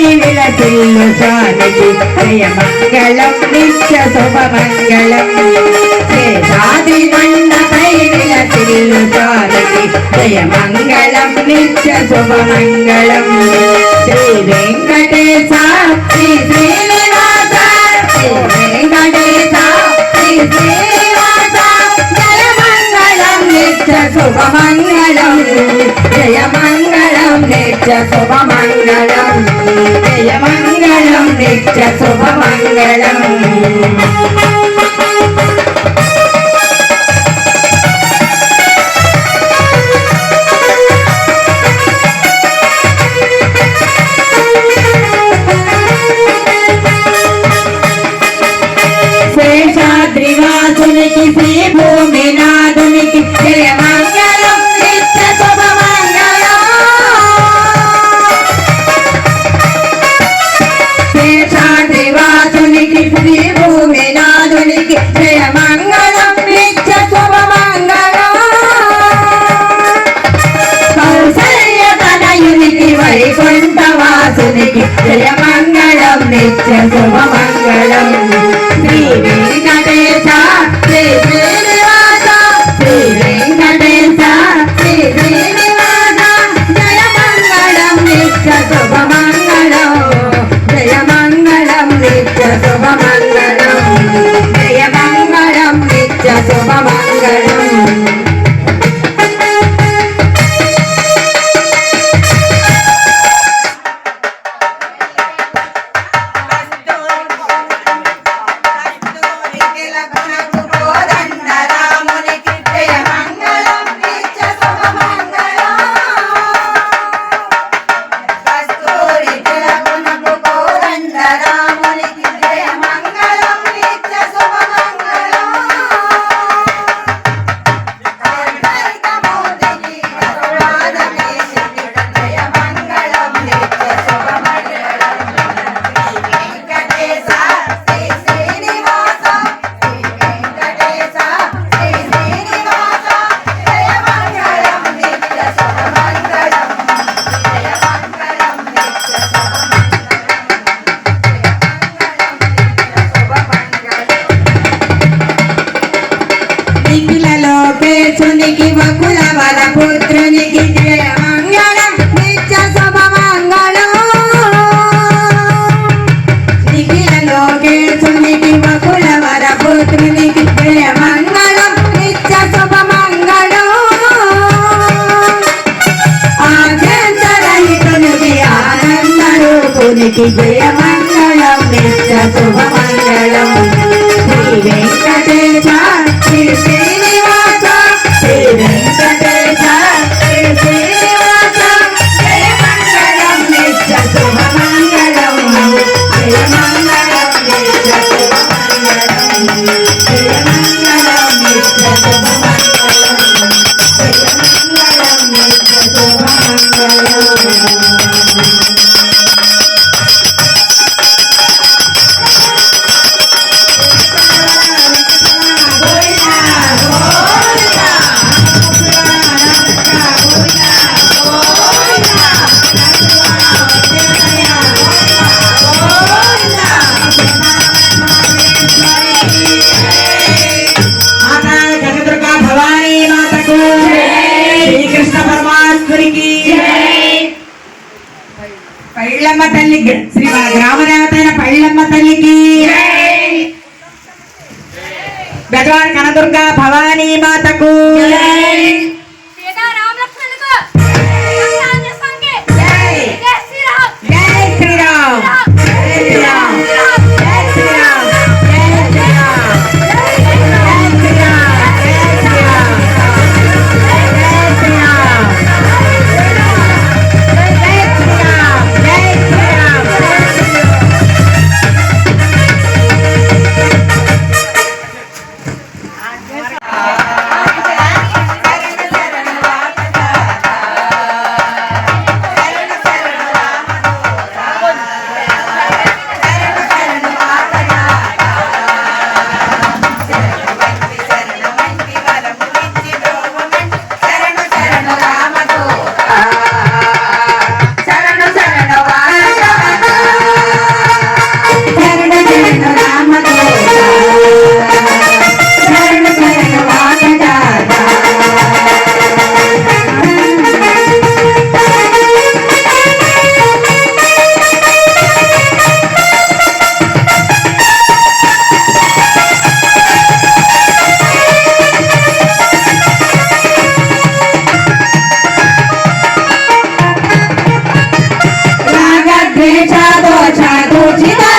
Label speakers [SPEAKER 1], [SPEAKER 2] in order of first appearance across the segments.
[SPEAKER 1] ఈవిల తిల్లు స్వామికి ప్రియమంగళం నిత్య శుభమంగళం సేదాది మండపై విల తిల్లు స్వామికి ప్రియమంగళం నిత్య శుభమంగళం శ్రీ వెంకటేశ శ్రీ శ్రీనివాస శ్రీ వెంకటేశ శ్రీ శ్రీనివాస. జయమంగళం నిత్య శుభమంగళం జయమంగళం నిత్య శుభమంగళం మంగళం నిత్య శుభమంగళం వైకుంఠవాసునికి జయమంగళం నిత్య
[SPEAKER 2] శుభమ
[SPEAKER 3] baby. চাঁদ চাঁদ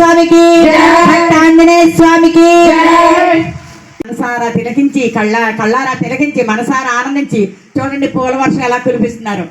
[SPEAKER 3] స్వామికి.
[SPEAKER 2] భక్త ఆంజనేయ స్వామికి. మనసారా తిలకించి కళ్ళ కళ్ళారా తిలకించి మనసారా ఆనందించి చూడండి పూల వర్షం ఎలా కురిపిస్తున్నారు.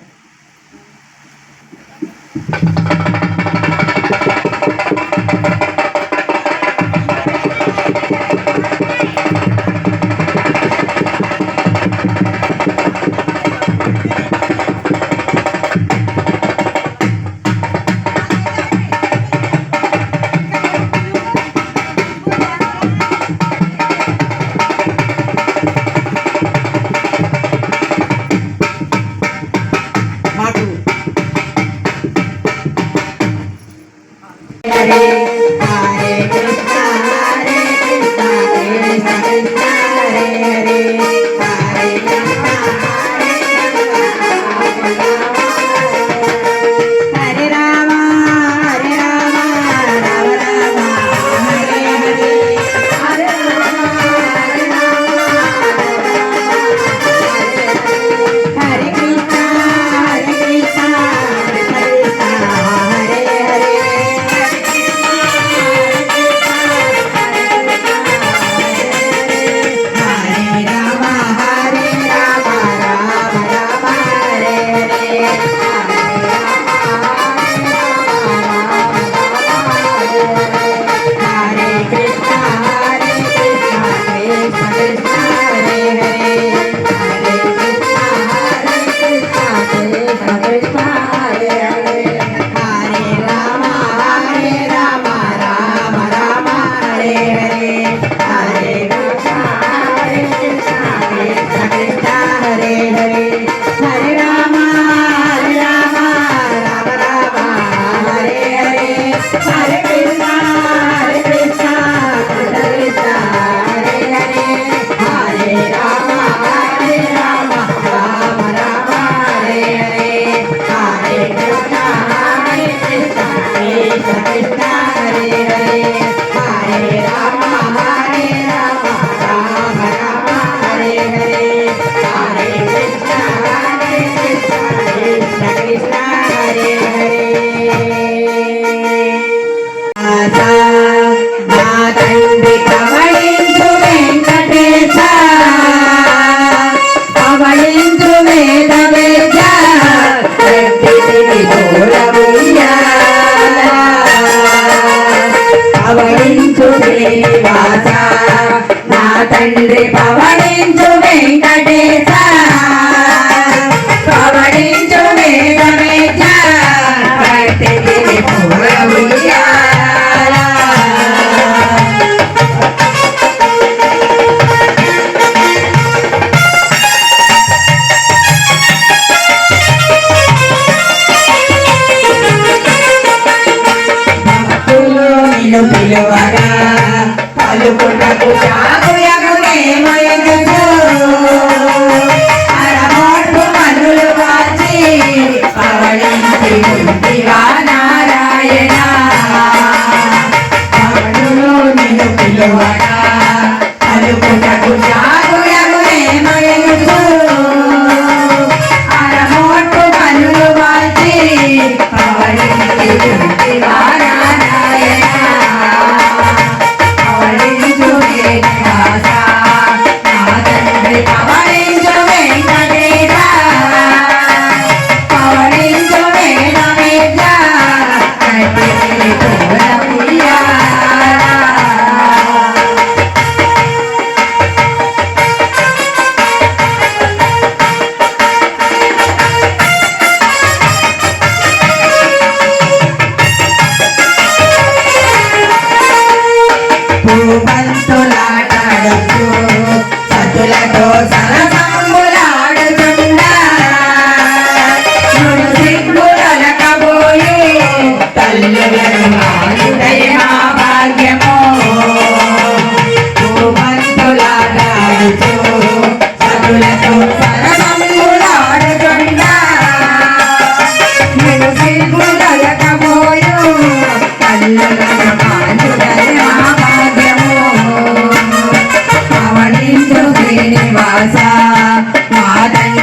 [SPEAKER 1] Bye.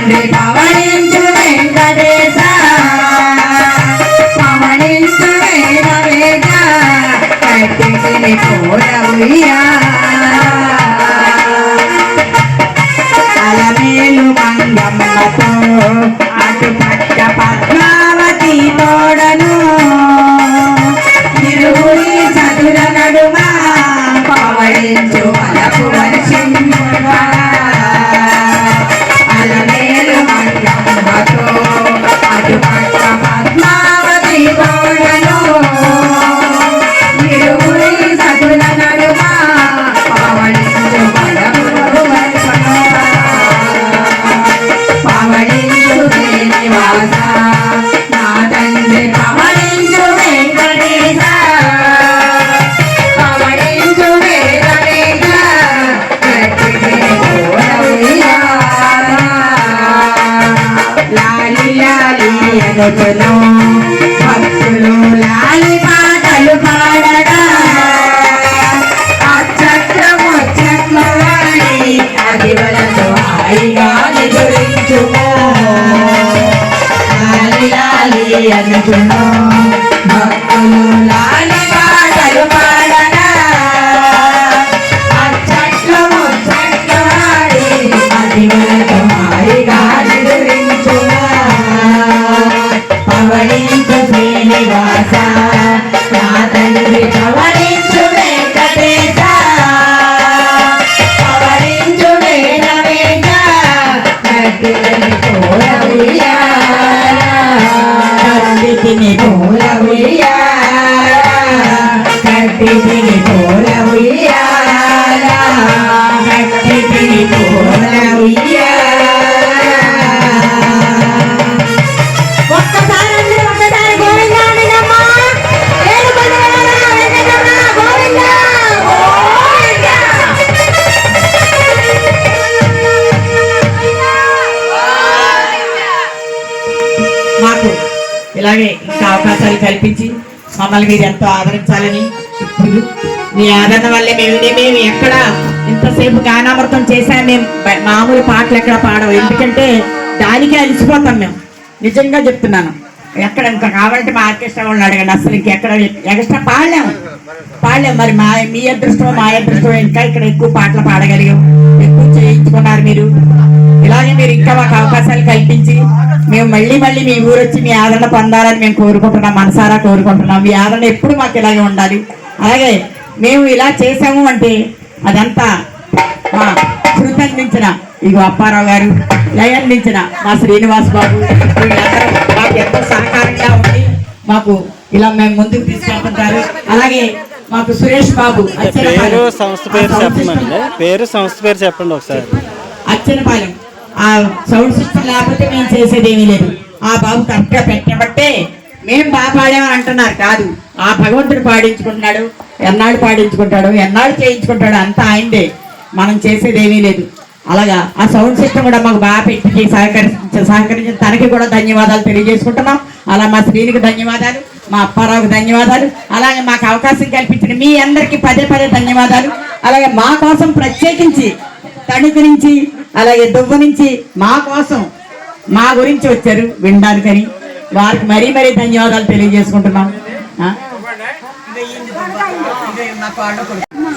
[SPEAKER 1] grande. అదివలతో హాయిగా నిదురించుము లాలి లాలి కట్టిని పూల ఉయ్యాల కట్టిని పూల ఉయ్యాల
[SPEAKER 2] మాకు ఇలాగే ఇంకా అవకాశాలు కల్పించి మమ్మల్ని మీరు ఎంతో ఆదరించాలని మీ ఆదరణ వల్లే మేము మేము ఎక్కడ ఇంతసేపు గానామృతం చేశాం మేము మామూలు పాటలు ఎక్కడ పాడవు. ఎందుకంటే దానికే అలిసిపోతాం మేము. నిజంగా చెప్తున్నాను. ఎక్కడ ఇంకా కావాలంటే మా ఆర్కెస్ట్రా వాళ్ళని అడగండి. అసలు ఇంకెక్కడ ఎక్స్ట్రా పాడలేము. పాడలేము. మరి మా మీ అదృష్టం మా అదృష్టం ఇంకా ఇక్కడ ఎక్కువ పాటలు పాడగలిగాం. ఎక్కువ చేయించుకున్నారు మీరు. ఇలాగే మీరు ఇంకా మాకు అవకాశాలు కల్పించి మేము మళ్ళీ మళ్ళీ మీ ఊరు వచ్చి మీ ఆదరణ పొందాలని మేము కోరుకుంటున్నాం మనసారా కోరుకుంటున్నాం. మీ ఆదరణ ఎప్పుడు మాకు ఇలాగే ఉండాలి. అలాగే మేము ఇలా చేసాము అంటే అదంతా మా శృతి అందించిన ఇగో అప్పారావు గారు లయ అందించిన మా శ్రీనివాస్ బాబు వీళ్ళందరూ మాకు ఎంతో సహకారంగా ఉండి మాకు ఇలా మేము ముందుకు తీసుకెళ్తుంటారు. అలాగే మాకు సురేష్ బాబు.
[SPEAKER 4] పేరు సంస్థ పేరు
[SPEAKER 2] సిస్టమ్
[SPEAKER 4] పేరు సంస్థ పేరు చెప్పండి ఒకసారి.
[SPEAKER 2] అచ్చనపాలెం. ఆ సౌండ్ సిస్టమ్ లేకపోతే మేము చేసేది ఏమీ లేదు. ఆ బాబు కరెక్ట్గా పెట్టబట్టే మేము బాగా పాడామని అంటున్నారు కాదు. ఆ భగవంతుడు పాడించుకుంటున్నాడు ఎన్నాడు పాడించుకుంటాడు ఎన్నాడు చేయించుకుంటాడు అంతా ఆయనదే. మనం చేసేది ఏమీ లేదు. అలాగా ఆ సౌండ్ సిస్టమ్ కూడా మాకు బాగా పెట్టి సహకరించి సహకరించిన తనకి కూడా ధన్యవాదాలు తెలియజేసుకుంటున్నాం. అలా మా శ్రీనికి ధన్యవాదాలు మా అప్పారావుకి ధన్యవాదాలు అలాగే మాకు అవకాశం కల్పించిన మీ అందరికీ పదే పదే ధన్యవాదాలు. అలాగే మా కోసం ప్రత్యేకించి తణుకు నుంచి అలాగే దువ్వ నుంచి మా కోసం మా గురించి వచ్చారు వినడానికని. వారికి మరీ మరీ ధన్యవాదాలు తెలియజేసుకుంటున్నాం. ఆ?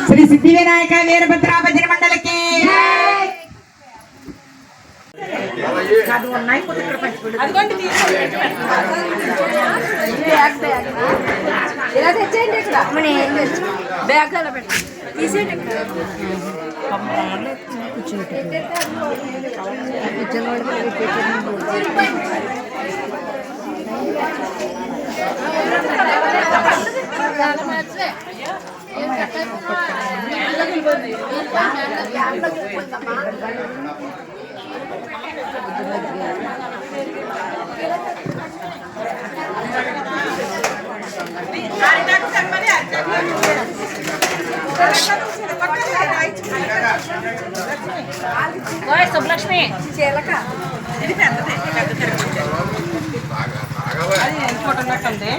[SPEAKER 2] శ్రీ సిద్ధి వినాయక వీరభద్ర భజన మండలికి
[SPEAKER 3] ఇలా తెచ్చేయండి ఇక్కడ. మన ఏం తెచ్చు బ్యాగ్ అలా పెట్టి తీసేయండి ఇక్కడ. ఓయ్ సుబ్బలక్ష్మి చీలక
[SPEAKER 5] అది ఫోటో ఉన్నట్టుంది.